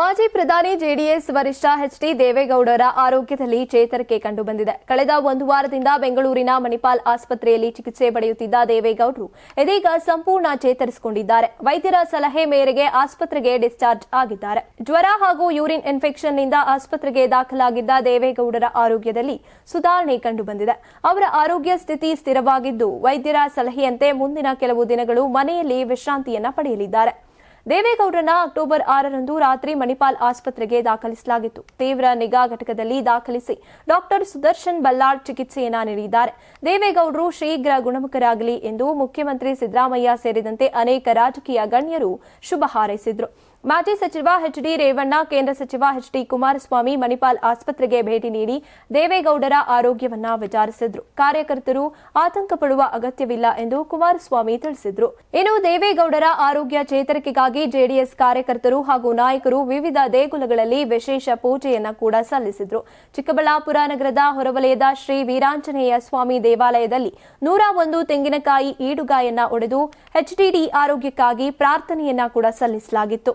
ಮಾಜಿ ಪ್ರಧಾನಿ ಜೆಡಿಎಸ್ ವರಿಷ್ಠ ಎಚ್ ಡಿ ದೇವೇಗೌಡರ ಆರೋಗ್ಯದಲ್ಲಿ ಚೇತರಿಕೆ ಕಂಡುಬಂದಿದೆ. ಕಳೆದ ಒಂದು ವಾರದಿಂದ ಬೆಂಗಳೂರಿನ ಮಣಿಪಾಲ್ ಆಸ್ಪತ್ರೆಯಲ್ಲಿ ಚಿಕಿತ್ಸೆ ಪಡೆಯುತ್ತಿದ್ದ ದೇವೇಗೌಡರು ಇದೀಗ ಸಂಪೂರ್ಣ ಚೇತರಿಸಿಕೊಂಡಿದ್ದಾರೆ. ವೈದ್ಯರ ಸಲಹೆ ಮೇರೆಗೆ ಆಸ್ಪತ್ರೆಗೆ ಡಿಸ್ಚಾರ್ಜ್ ಆಗಿದ್ದಾರೆ. ಜ್ವರ ಹಾಗೂ ಯೂರಿನ್ ಇನ್ಫೆಕ್ಷನ್ನಿಂದ ಆಸ್ಪತ್ರೆಗೆ ದಾಖಲಾಗಿದ್ದ ದೇವೇಗೌಡರ ಆರೋಗ್ಯದಲ್ಲಿ ಸುಧಾರಣೆ ಕಂಡುಬಂದಿದೆ. ಅವರ ಆರೋಗ್ಯ ಸ್ಥಿತಿ ಸ್ಥಿರವಾಗಿದ್ದು, ವೈದ್ಯರ ಸಲಹೆಯಂತೆ ಮುಂದಿನ ಕೆಲವು ದಿನಗಳು ಮನೆಯಲ್ಲಿ ವಿಶ್ರಾಂತಿಯನ್ನ ಪಡೆಯಲಿದ್ದಾರೆ. ದೇವೇಗೌಡರನ್ನ ಅಕ್ಟೋಬರ್ ಆರರಂದು ರಾತ್ರಿ ಮಣಿಪಾಲ್ ಆಸ್ಪತ್ರೆಗೆ ದಾಖಲಿಸಲಾಗಿತ್ತು. ತೀವ್ರ ನಿಗಾ ಘಟಕದಲ್ಲಿ ದಾಖಲಿಸಿ ಡಾಕ್ಟರ್ ಸುದರ್ಶನ್ ಬಲ್ಲಾಳ್ ಚಿಕಿತ್ಸೆಯನ್ನ ನೀಡಿದ್ದಾರೆ. ದೇವೇಗೌಡರು ಶೀಘ್ರ ಗುಣಮುಖರಾಗಲಿ ಎಂದು ಮುಖ್ಯಮಂತ್ರಿ ಸಿದ್ದರಾಮಯ್ಯ ಸೇರಿದಂತೆ ಅನೇಕ ರಾಜಕೀಯ ಗಣ್ಯರು ಶುಭ ಹಾರೈಸಿದ್ರು. ಮಾಜಿ ಸಚಿವ ಎಚ್ ಡಿ ರೇವಣ್ಣ, ಕೇಂದ್ರ ಸಚಿವ ಎಚ್ ಡಿ ಕುಮಾರಸ್ವಾಮಿ ಮಣಿಪಾಲ್ ಆಸ್ಪತ್ರೆಗೆ ಭೇಟಿ ನೀಡಿ ದೇವೇಗೌಡರ ಆರೋಗ್ಯವನ್ನ ವಿಚಾರಿಸಿದ್ರು. ಕಾರ್ಯಕರ್ತರು ಆತಂಕ ಪಡುವ ಅಗತ್ಯವಿಲ್ಲ ಎಂದು ಕುಮಾರಸ್ವಾಮಿ ತಿಳಿಸಿದ್ರು. ಇನ್ನು ದೇವೇಗೌಡರ ಆರೋಗ್ಯ ಚೇತರಿಕೆಗಾಗಿ ಜೆಡಿಎಸ್ ಕಾರ್ಯಕರ್ತರು ಹಾಗೂ ನಾಯಕರು ವಿವಿಧ ದೇಗುಲಗಳಲ್ಲಿ ವಿಶೇಷ ಪೂಜೆಯನ್ನ ಕೂಡ ಸಲ್ಲಿಸಿದ್ರು. ಚಿಕ್ಕಬಳ್ಳಾಪುರ ನಗರದ ಹೊರವಲಯದ ಶ್ರೀ ವೀರಾಂಜನೇಯ ಸ್ವಾಮಿ ದೇವಾಲಯದಲ್ಲಿ ನೂರ ಒಂದು ತೆಂಗಿನಕಾಯಿ ಈಡುಗಾಯನ್ನ ಒಡೆದು ಎಚ್ಡಿಡಿ ಆರೋಗ್ಯಕ್ಕಾಗಿ ಪ್ರಾರ್ಥನೆಯನ್ನ ಕೂಡ ಸಲ್ಲಿಸಲಾಗಿತ್ತು.